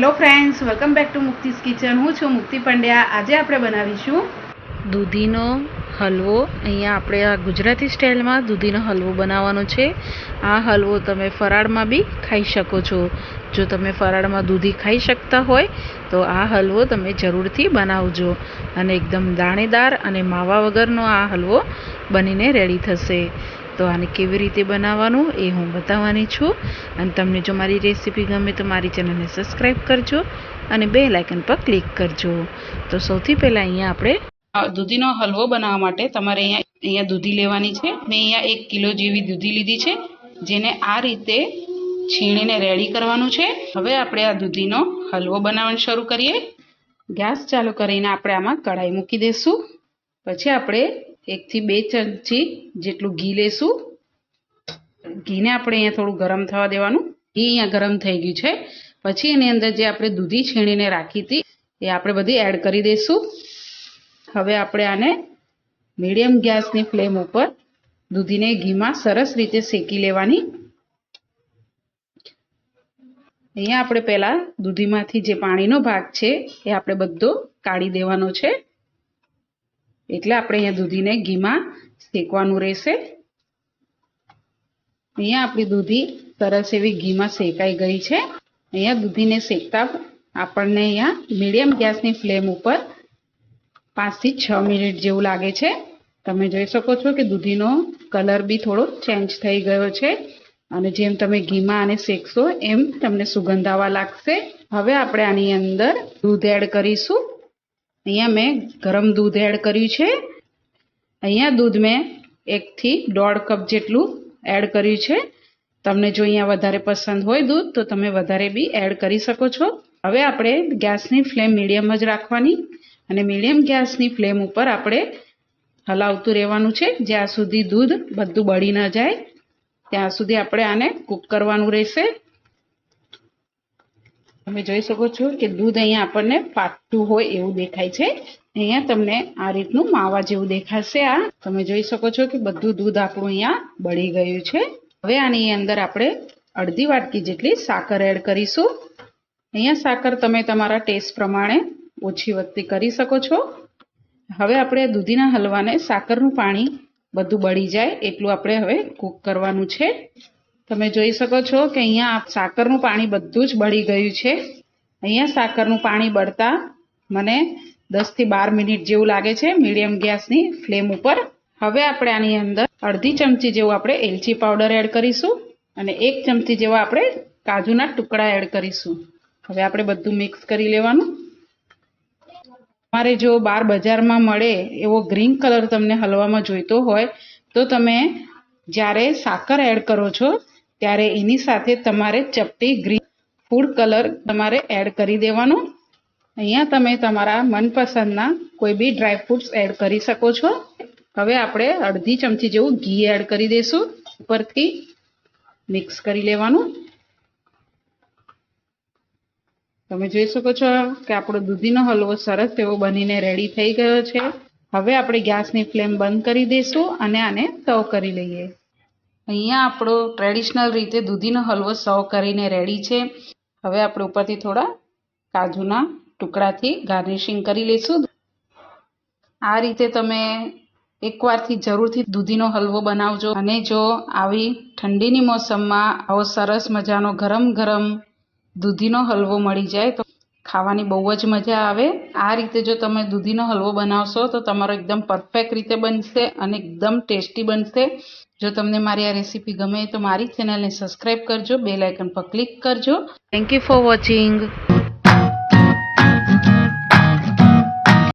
Hello friends, welcome back to Mukti's kitchen. હું છું મુક્તિ પંડ્યા. આજે આપણે બનાવીશું દૂધીનો હલવો. અહીંયા આપણે આ ગુજરાતી સ્ટાઇલમાં દૂધીનો હલવો બનાવવાનો છે. આ હલવો તમે ફરાળમાં બી ખાઈ શકો છો. જો તમે ફરાળમાં દૂધી ખાઈ શકતા હોય, તો આ હલવો તમે જરૂરથી બનાવજો. અને એકદમ દાણેદાર અને માવા વગરનો આ હલવો બનીને રેડી થશે. તો આને કેવી રીતે બનાવવાનું એ હું બતાવવાની છું. અને તમને જો મારી રેસીપી ગમે તો મારી ચેનલને સબસ્ક્રાઈબ કરજો અને બે લાઇકન પર ક્લિક કરજો. તો સૌથી પહેલાં અહીંયા આપણે દૂધીનો હલવો બનાવવા માટે તમારે અહીંયા અહીંયા દૂધી લેવાની છે. મેં અહીંયા એક કિલો જેવી દૂધી લીધી છે, જેને આ રીતે છીણીને રેડી કરવાનું છે. હવે આપણે આ દૂધીનો હલવો બનાવવાનું શરૂ કરીએ. ગેસ ચાલુ કરીને આપણે આમાં કઢાઈ મૂકી દઈશું પછી આપણે એકથી બે ચમચી જેટલું ઘી લેશું. ઘીને આપણે અહીંયા થોડું ગરમ થવા દેવાનું. ઘી અહીંયા ગરમ થઈ ગયું છે. પછી એની અંદર જે આપણે દૂધી છીણીને રાખી હતી, એ આપણે બધી એડ કરી દઈશું હવે આપણે આને મીડિયમ ગેસની ફ્લેમ ઉપર દૂધીને ઘીમાં સરસ રીતે શેકી લેવાની. અહીંયા આપણે પહેલા દૂધીમાંથી જે પાણીનો ભાગ છે, એ આપણે બધો કાઢી દેવાનો છે. એટલે આપણે અહીંયા દૂધીને ઘીમાં શેકવાનું રહેશે. અહીંયા આપણી દૂધી સરસ એવી ઘીમાં શેકાઈ ગઈ છે. અહીંયા દૂધીને શેકતા આપણને અહીંયા મીડિયમ ગેસની ફ્લેમ ઉપર પાંચથી છ મિનિટ જેવું લાગે છે. તમે જોઈ શકો છો કે દૂધીનો કલર બી થોડો ચેન્જ થઈ ગયો છે. અને જેમ તમે ઘીમાં આને શેકશો એમ તમને સુગંધ આવવા લાગશે. હવે આપણે આની અંદર દૂધ એડ કરીશું. અહીંયા મેં ગરમ દૂધ એડ કર્યું છે. અહીંયા દૂધ મેં એકથી દોઢ કપ જેટલું એડ કર્યું છે. તમને જો અહીંયા વધારે પસંદ હોય દૂધ, તો તમે વધારે બી એડ કરી શકો છો. હવે આપણે ગેસની ફ્લેમ મીડિયમ જ રાખવાની અને મીડિયમ ગેસની ફ્લેમ ઉપર આપણે હલાવતું રહેવાનું છે. જ્યાં સુધી દૂધ બધું બળી ન જાય, ત્યાં સુધી આપણે આને કૂક કરવાનું રહેશે. તમે જોઈ શકો છો કે દૂધ અહીંયા આપણને ફાટતું હોય એવું દેખાય છે. અહીંયા તમને આ રીતનું માવા જેવું દેખાશે આ. તમે જોઈ શકો છો કે બધું દૂધ આપણું અહીંયા બળી ગયું છે. હવે આની અંદર આપણે અડધી વાટકી જેટલી સાકર એડ કરીશું. અહીંયા સાકર તમે તમારા ટેસ્ટ પ્રમાણે ઓછી વધતી કરી શકો છો. હવે આપણે દૂધીના હલવાને સાકરનું પાણી બધું બળી જાય એટલું આપણે હવે કૂક કરવાનું છે. તમે જોઈ શકો છો કે અહીંયા સાકરનું પાણી બધું જ બળી ગયું છે. અહીંયા સાકરનું પાણી બળતા મને દસથી બાર મિનિટ જેવું લાગે છે મીડિયમ ગેસની ફ્લેમ ઉપર. હવે આપણે આની અંદર અડધી ચમચી જેવું આપણે એલચી પાવડર એડ કરીશું અને એક ચમચી જેવા આપણે કાજુના ટુકડા એડ કરીશું. હવે આપણે બધું મિક્સ કરી લેવાનું. તમારે જો બાર બજારમાં મળે એવો ગ્રીન કલર તમને હલવામાં જોઈતો હોય, તો તમે જ્યારે સાકર એડ કરો છો ત્યારે એની સાથે તમારે ચપટી ગ્રીન ફૂડ કલર તમારે એડ કરી દેવાનો. અહીંયા તમે તમારા મનપસંદના કોઈ બી ડ્રાય ફ્રૂટ્સ એડ કરી શકો છો. હવે આપણે અડધી ચમચી જેવું ઘી એડ કરી દઈશું. ઉપરથી મિક્સ કરી લેવાનું. તમે જોઈ શકો છો કે આપણો દૂધીનો હલવો સરસ એવો બનીને રેડી થઈ ગયો છે. હવે આપણે ગેસની ફ્લેમ બંધ કરી દઈશું અને આને સર્વ કરી લઈએ. અહીંયા આપણો ટ્રેડિશનલ રીતે દૂધીનો હલવો સર્વ કરીને રેડી છે. હવે આપણે ઉપરથી થોડા કાજુના ટુકડાથી ગાર્નિશિંગ કરી લઈશું. આ રીતે તમે એકવારથી જરૂરથી દૂધીનો હલવો બનાવજો. અને જો આવી ઠંડીની મોસમમાં આવો સરસ મજાનો ગરમ ગરમ દૂધીનો હલવો મળી જાય તો ખાવાની બહુ જ મજા આવે. આ રીતે જો તમે દૂધીનો હલવો બનાવશો તો તમારો એકદમ પરફેક્ટ રીતે બનશે અને એકદમ ટેસ્ટી બનશે. જો તમને મારી આ રેસીપી ગમે તો મારી ચેનલને સબસ્ક્રાઈબ કરજો બે આઇકન પર ક્લિક કરજો. Thank you for watching